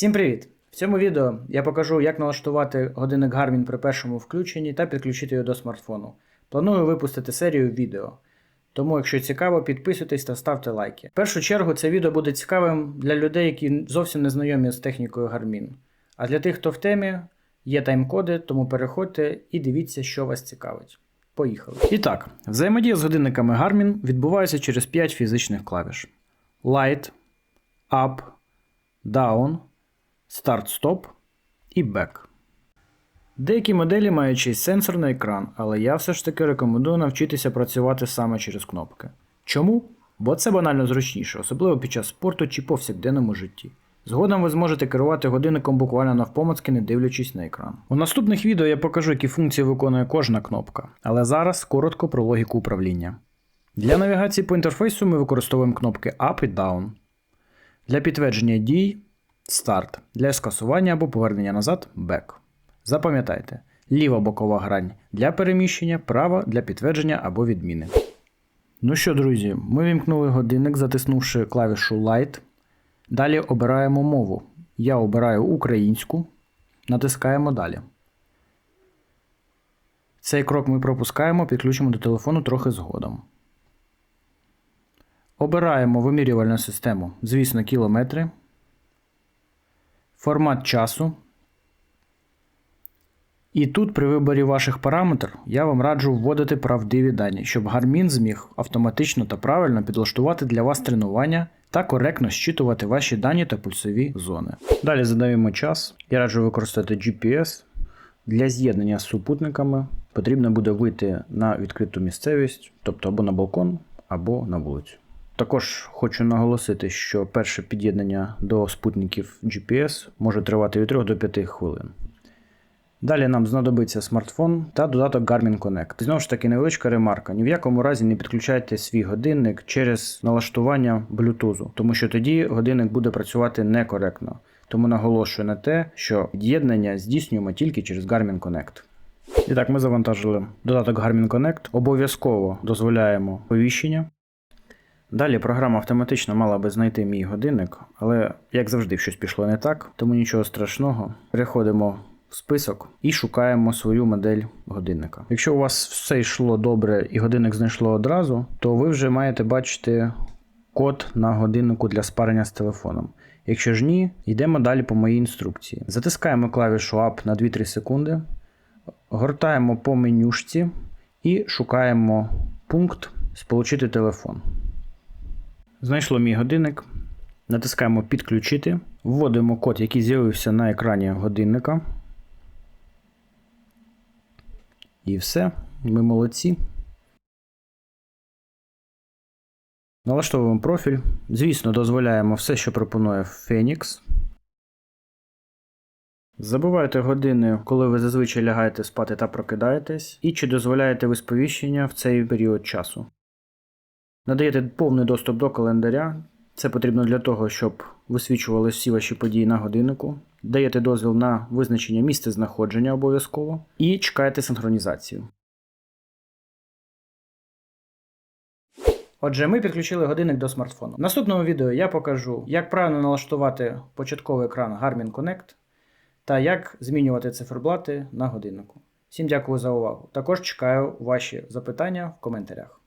Всім привіт! В цьому відео я покажу, як налаштувати годинник Garmin при першому включенні та підключити його до смартфону. Планую випустити серію відео. Тому, якщо цікаво, підписуйтесь та ставте лайки. В першу чергу це відео буде цікавим для людей, які зовсім не знайомі з технікою Garmin. А для тих, хто в темі, є тайм-коди, тому переходьте і дивіться, що вас цікавить. Поїхали. І так, взаємодія з годинниками Garmin відбувається через 5 фізичних клавіш: Light, Up, Down, Start-Stop і Back. Деякі моделі мають ще й сенсорний екран, але я все ж таки рекомендую навчитися працювати саме через кнопки. Чому? Бо це банально зручніше, особливо під час спорту чи повсякденному житті. Згодом ви зможете керувати годинником буквально навпомацки, не дивлячись на екран. У наступних відео я покажу, які функції виконує кожна кнопка, але зараз коротко про логіку управління. Для навігації по інтерфейсу ми використовуємо кнопки Up і Down. Для підтвердження дій Start. Для скасування або повернення назад Back. Запам'ятайте, ліва бокова грань для переміщення, права для підтвердження або відміни. Ну що, друзі, ми вімкнули годинник, затиснувши клавішу Light. Далі обираємо мову. Я обираю українську. Натискаємо далі. Цей крок ми пропускаємо, підключимо до телефону трохи згодом. Обираємо вимірювальну систему, звісно, кілометри. Формат часу. І тут при виборі ваших параметрів я вам раджу вводити правдиві дані, щоб Garmin зміг автоматично та правильно підлаштувати для вас тренування та коректно щитувати ваші дані та пульсові зони. Далі задаємо час. Я раджу використати GPS. Для з'єднання з супутниками потрібно буде вийти на відкриту місцевість, тобто або на балкон, або на вулицю. Також хочу наголосити, що перше під'єднання до спутників GPS може тривати від 3 до 5 хвилин. Далі нам знадобиться смартфон та додаток Garmin Connect. Знову ж таки, невеличка ремарка. Ні в якому разі не підключайте свій годинник через налаштування Bluetooth, тому що тоді годинник буде працювати некоректно. Тому наголошую на те, що під'єднання здійснюємо тільки через Garmin Connect. І так, ми завантажили додаток Garmin Connect. Обов'язково дозволяємо повіщення. Далі програма автоматично мала би знайти мій годинник, але як завжди щось пішло не так, тому нічого страшного. Переходимо в список і шукаємо свою модель годинника. Якщо у вас все йшло добре і годинник знайшло одразу, то ви вже маєте бачити код на годиннику для спарення з телефоном. Якщо ж ні, йдемо далі по моїй інструкції. Затискаємо клавішу Up на 2-3 секунди, гортаємо по менюшці і шукаємо пункт Сполучити телефон. Знайшло мій годинник. Натискаємо Підключити, вводимо код, який з'явився на екрані годинника. І все, ми молодці. Налаштовуємо профіль. Звісно, дозволяємо все, що пропонує Phoenix. Забувайте години, коли ви зазвичай лягаєте спати та прокидаєтесь, і чи дозволяєте ви сповіщення в цей період часу. Надаєте повний доступ до календаря. Це потрібно для того, щоб висвічували всі ваші події на годиннику. Даєте дозвіл на визначення місця знаходження обов'язково і чекаєте синхронізацію. Отже, ми підключили годинник до смартфону. В наступному відео я покажу, як правильно налаштувати початковий екран Garmin Connect та як змінювати циферблати на годиннику. Всім дякую за увагу. Також чекаю ваші запитання в коментарях.